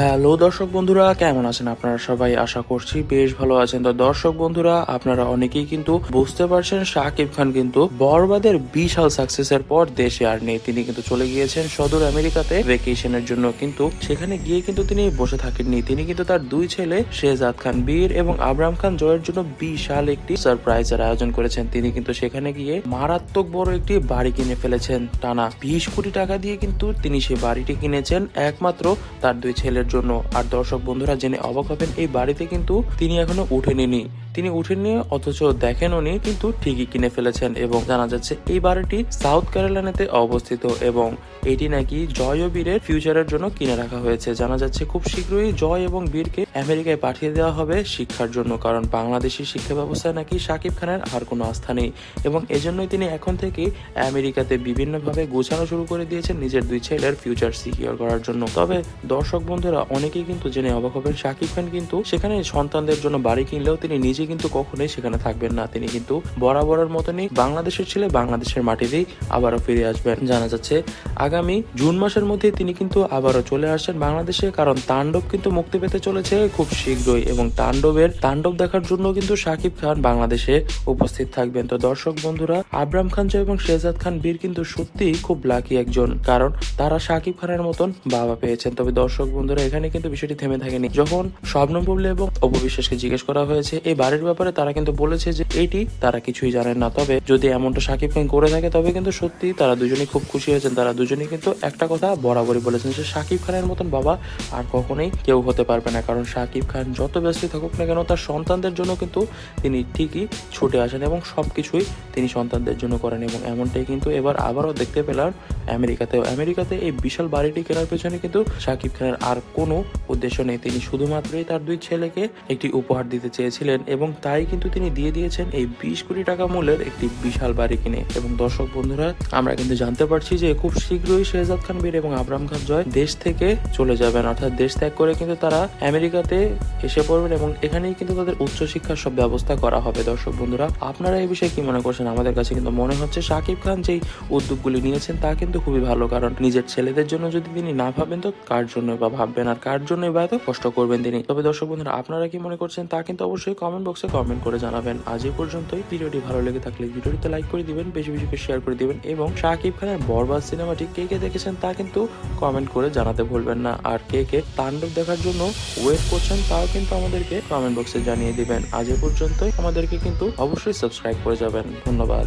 Hello দর্শক বন্ধুরা, কেমন আছেন আপনারা সবাই? আশা করছি বেশ ভালো আছেন। তো দর্শক বন্ধুরা, আপনারা অনেকেই কিন্তু বুঝতে পারছেন, শাকিব খান কিন্তু বরবাদের বিশাল সাকসেসের পর দেশে আর নেই। তিনি কিন্তু চলে গিয়েছেন সদর আমেরিকাতে ভেকেশনের জন্য কিন্তু। সেখানে গিয়ে কিন্তু তিনি বসে থাকেননি। তিনি কিন্তু তার দুই ছেলে, শেহজাদ খান বীর এবং আবরাম খান জয়ের জন্য বিশাল একটি সারপ্রাইজের আয়োজন করেছেন। তিনি কিন্তু সেখানে গিয়ে মারাত্মক বড় একটি বাড়ি কিনে ফেলেছেন। টানা বিশ কোটি টাকা দিয়ে কিন্তু তিনি সেই বাড়িটি কিনেছেন। একমাত্র তার দুই ছেলের জন্য। আর দর্শক বন্ধুরা জেনে অবাক হবেন, এই বাড়িতে কিন্তু তিনি এখনও উঠেনি তিনি উঠেননি, অথচ দেখেন উনি কিন্তু ঠিকই কিনে ফেলেছেন এবং জানা যাচ্ছে এই বাড়িটি সাউথ ক্যারোলাইনাতে অবস্থিত এবং এটি নাকি জয় ও বীরের ফিউচারের জন্য কিনে রাখা হয়েছে। জানা যাচ্ছে খুব শীঘ্রই জয় এবং বীরকে আমেরিকায় পাঠিয়ে দেওয়া হবে শিক্ষার জন্য, কারণ বাংলাদেশি শিক্ষা ব্যবস্থায় নাকি শাকিব খানের আর কোনো আস্থা নেই এবং এজন্যই তিনি এখন থেকে আমেরিকাতে বিভিন্নভাবে গোছানো শুরু করে দিয়েছেন নিজের দুই ছেলের ফিউচার সিকিউর করার জন্য। তবে দর্শক বন্ধুরা অনেকেই কিন্তু জেনে অবাক হবেন, শাকিব খান কিন্তু সেখানে সন্তানদের জন্য বাড়ি কিনলেও তিনি নিজে কিন্তু কখনোই সেখানে থাকবেন না। তিনি কিন্তু বরাবরের মতনই বাংলাদেশের ছেলে বাংলাদেশের মাটিতেই আবারও ফিরে আসবেন। জানা যাচ্ছে, আগামী জুন মাসের মধ্যে তিনি কিন্তু আবারও চলে আসছেন বাংলাদেশে, কারণ তাণ্ডব কিন্তু মুক্তি পেতে চলেছে খুব শীঘ্রই এবং তাণ্ডবের তাণ্ডব দেখার জন্য কিন্তু শাকিব খান বাংলাদেশে উপস্থিত থাকবেন। তো দর্শক বন্ধুরা, আবরাম খান জয় এবং শেহজাদ খান বীর কিন্তু সত্যি খুব লাকি একজন, কারণ তারা শাকিব খানের মতন বাবা পেয়েছেন। তবে দর্শক বন্ধুরা এখানে কিন্তু বিষয়টি থেমে থাকেনি। যখন স্বপ্ন বুবলি এবং অপবিশ্বাসকে জিজ্ঞেস করা হয়েছে, এই বাড়ির ব্যাপারে তারা কিন্তু বলেছে যে এটি তারা কিছুই জানেন না। তবে যদি এমনটা শাকিব খান করে থাকে, তবে কিন্তু সত্যি তারা দুজনেই খুব খুশি হয়েছেন। তারা দুজনেই কিন্তু একটা কথা বরাবরই বলেছেন যে শাকিব খানের মতন বাবা আর কখনোই কেউ হতে পারবে না। কারণ শাকিব খান যত ব্যস্ত থাকুক না কেন, তার সন্তানদের জন্য কিন্তু তিনি ঠিকই ছুটে আসেন এবং সবকিছুই তিনি সন্তানদের জন্য করেন এবং এমনটাই কিন্তু এবার আবারও দেখতে পেলাম আমেরিকাতেও। আমেরিকাতে এই বিশাল বাড়িটি কেনার পেছনে কিন্তু শাকিব খানের আর কোনো উদ্দেশ্য নেই। তিনি শুধুমাত্রই তার দুই ছেলেকে একটি উপহার দিতে চেয়েছিলেন এবং তাই কিন্তু তিনি দিয়ে দিয়েছেন এই বিশ কোটি টাকা মূল্যের একটি বিশাল বাড়ি কিনে। এবং দর্শক বন্ধুরা, আমরা কিন্তু জানতে পারছি যে খুব শীঘ্রই শেহজাদ খান বীর এবং আবরাম খান জয় দেশ থেকে চলে যাবেন। অর্থাৎ দেশ ত্যাগ করে কিন্তু তারা আমেরিকাতে এসে পড়বেন এবং এখানেই কিন্তু তাদের উচ্চশিক্ষার সব ব্যবস্থা করা হবে। দর্শক বন্ধুরা, আপনারা এই বিষয়ে কি মনে করছেন? আমাদের কাছে কিন্তু মনে হচ্ছে শাকিব খান যেই উদ্যোগগুলি নিয়েছেন তা কিন্তু খুবই ভালো, কারণ নিজের ছেলেদের জন্য যদি তিনি না ভাবেন, তো কার জন্য বা ভাববেন? আর কার জন্য বা এত কষ্ট করবেন তিনি? তবে দর্শক বন্ধুরা, আপনারা কি মনে করছেন তা কিন্তু অবশ্যই কমেন্ট বক্সে কমেন্ট করে জানাবেন। আজ এই পর্যন্তই। ভিডিওটি ভালো লেগে থাকলে ভিডিওটিতে লাইক করে দিবেন, বেশি বেশি করে শেয়ার করে দিবেন এবং শাকিব খানের বরবাদ সিনেমাটি কে কে দেখেছেন তা কিন্তু কমেন্ট করে জানাতে ভুলবেন না। আর কে কে তাণ্ডব দেখার জন্য ওয়েট করছেন তাও কিন্তু আমাদেরকে কমেন্ট বক্সে জানিয়ে দিবেন। আজ এ পর্যন্তই। আমাদেরকে কিন্তু অবশ্যই সাবস্ক্রাইব করে যাবেন। ধন্যবাদ।